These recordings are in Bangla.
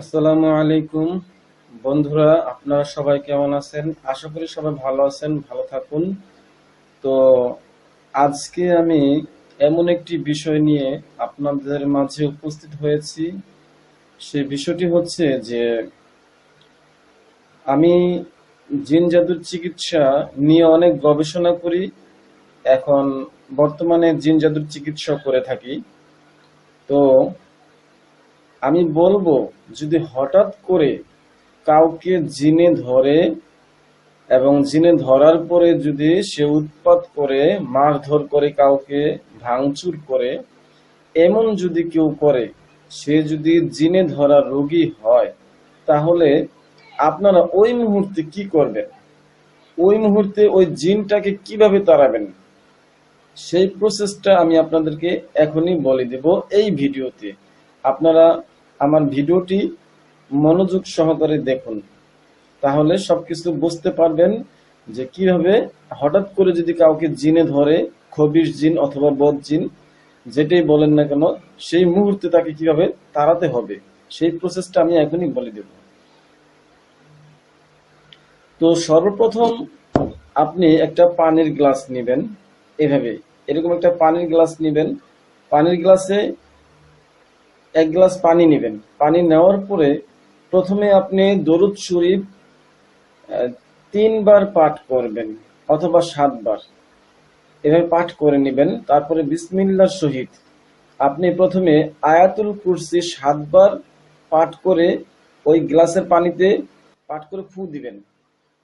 আসসালামু আলাইকুম। বন্ধুরা, আপনারা সবাই কেমন আছেন? আশা করি সবাই ভালো আছেন, ভালো থাকুন। তো আজকে আমি এমন একটি বিষয় নিয়ে আপনাদের মাঝে উপস্থিত হয়েছি। সেই বিষয়টি হচ্ছে যে আমি জিন জাদুর চিকিৎসা নিয়ে অনেক গবেষণা করি। এখন বর্তমানে জিন জাদুর চিকিৎসা করে থাকি। তো আমি বলব, যদি হঠাৎ করে কাউকে জিনে ধরে এবং জিনে ধরার পরে যদি সে উৎপাত করে, মারধর করে কাউকে, ভাঙচুর করে, এমন যদি কেউ করে, সে যদি জিনে ধরা রোগী হয়, তাহলে আপনারা ওই মুহূর্তে কি করবেন? ওই মুহূর্তে ওই জিনটাকে কীভাবে তাড়াবেন? সেই প্রসেসটা আমি আপনাদেরকে এখনই বলে দেব এই ভিডিওতে। আপনারা আমার ভিডিওটি মনোযোগ সহকারে দেখুন। তাহলে সবকিছু বুঝতে পারবেন যে কীভাবে হঠাৎ করে যদি কাউকে জিনে ধরে খবির জিন অথবা বদ জিন, যেটাই বলেন না কেন, সেই মুহূর্তে তাকে কীভাবে তাড়াতে হবে, সেই প্রসেসটা আমি এখনই বলে দেব। তো সর্বপ্রথম আপনি একটা পানির গ্লাস নেবেন। এভাবে, এরকম একটা পানির গ্লাস নেবেন। পানির গ্লাসে এক গ্লাস পানি নেবেন। পানি নেওয়ার পরে প্রথমে আপনি দরুদ শরীফ তিনবার পাঠ করবেন অথবা সাতবার। এভাবে পাঠ করে নেবেন। তারপরে বিসমিল্লার সহিত আপনি প্রথমে আয়াতুল কুরসি সাতবার পাঠ করে ওই গ্লাসের পানিতে পাঠ করে ফু দিবেন।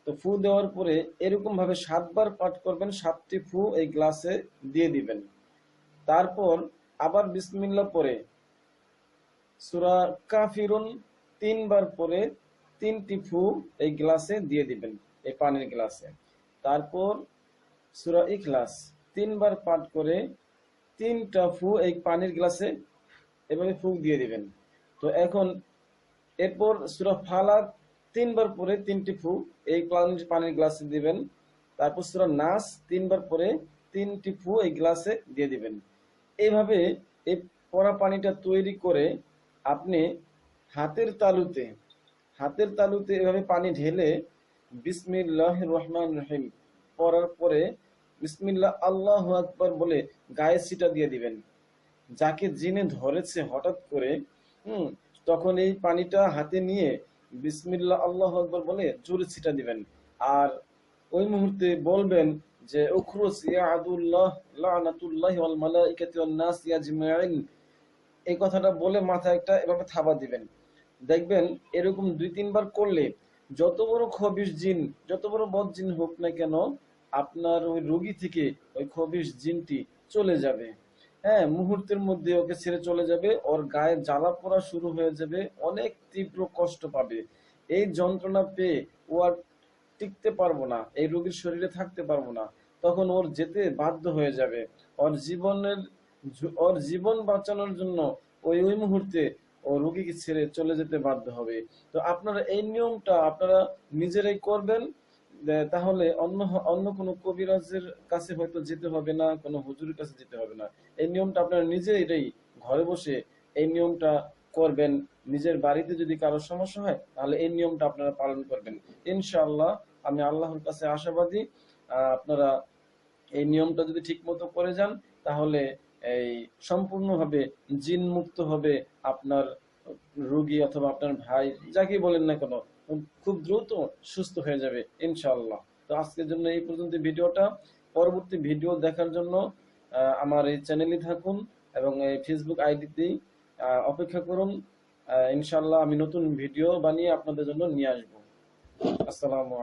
তো ফু দেওয়ার পরে এরকম ভাবে সাতবার পাঠ করবেন, সাতটি ফু এই গ্লাসে দিয়ে দিবেন। তারপর আবার বিসমিল্লাহ পরে সুরা কাফিরুন তিনবার পরে তিনটি ফু এই গ্লাসে দিয়ে দিবেন, এই পানির গ্লাসে। তারপর সুরা ইখলাস তিনবার পাঠ করে তিনটা ফু এই পানির গ্লাসে এভাবে ফুক দিয়ে দিবেন। তো এখন এরপর সুরা ফালাক তিনবার পরে তিনটি ফু এই পানির গ্লাসে দিবেন। তারপর সুরা নাস তিনবার পরে তিনটি ফু এই গ্লাসে দিয়ে দিবেন। এইভাবে এই পরা পানিটা তৈরি করে আপনি হাতের তালুতে হাতের তালুতে এভাবে পানি ঢেলে বিসমিল্লাহ রহমান রহিম পড়ার পরে বিসমিল্লাহ আল্লাহ আকবর বলে গায়ে সিটা দিয়ে দিবেন। যাকে জিনে ধরেছে হঠাৎ করে, হুম, তখন এই পানিটা হাতে নিয়ে বিসমিল্লাহ আল্লাহ আকবর বলে জোরে ছিটা দিবেন। আর ওই মুহূর্তে বলবেন যে, উখরুস ইয়া আদুল্লাহ লানাতুল্লাহি ওয়াল মালাইকাতি ওয়ান নাস আজমাইন এই কথাটা বলে মাথায় একটা এভাবে থাবা দিবেন। দেখবেন এরকম দুই, তিনবার করলে যত বড় খবিস জিন, যত বড় বদ জিন হোক না কেন, আপনার ওই রোগী থেকে ওই খবিস জিনটি চলে যাবে। হ্যাঁ মুহূর্তের মধ্যে ওকে ছেড়ে চলে যাবে, ওর গায়ে জ্বালা পোড়া শুরু হয়ে যাবে, অনেক তীব্র কষ্ট পাবে। এই যন্ত্রণা পেয়ে ও আর টিকতে পারব না, এই রোগীর শরীরে থাকতে পারব না। তখন ওর যেতে বাধ্য হয়ে যাবে। ওর জীবনের ওর জীবন বাঁচানোর জন্য ওই ওই মুহূর্তে ও রোগীকে ছেড়ে চলে যেতে বাধ্য হবে। তো আপনারা এই নিয়মটা আপনারা নিজেরাই করবেন তাহলে অন্য অন্য কোনো কবিরাজের কাছে হয়তো যেতে হবে না, কোনো হুজুরের কাছে যেতে হবে না। এই নিয়মটা আপনারা নিজেরাই ঘরে বসে এই নিয়মটা করবেন। নিজের বাড়িতে যদি কারও সমস্যা হয়, তাহলে এই নিয়মটা আপনারা পালন করবেন। ইনশাআল্লাহ, আমি আল্লাহর কাছে আশাবাদী। আপনারা এই নিয়মটা যদি ঠিক মতো করে যান, তাহলে এই সম্পূর্ণভাবে জিন মুক্ত হবে আপনার রোগী অথবা আপনার ভাই যাকে বলেন না কেন, খুব দ্রুত সুস্থ হয়ে যাবে ইনশাল্লাহ তো আজকের জন্য এই পর্যন্ত ভিডিওটা। পরবর্তী ভিডিও দেখার জন্য আমার এই চ্যানেলে থাকুন এবং এই ফেসবুক আইডিতেই অপেক্ষা করুন। ইনশাল্লাহ আমি নতুন ভিডিও বানিয়ে আপনাদের জন্য নিয়ে আসব। আসসালামু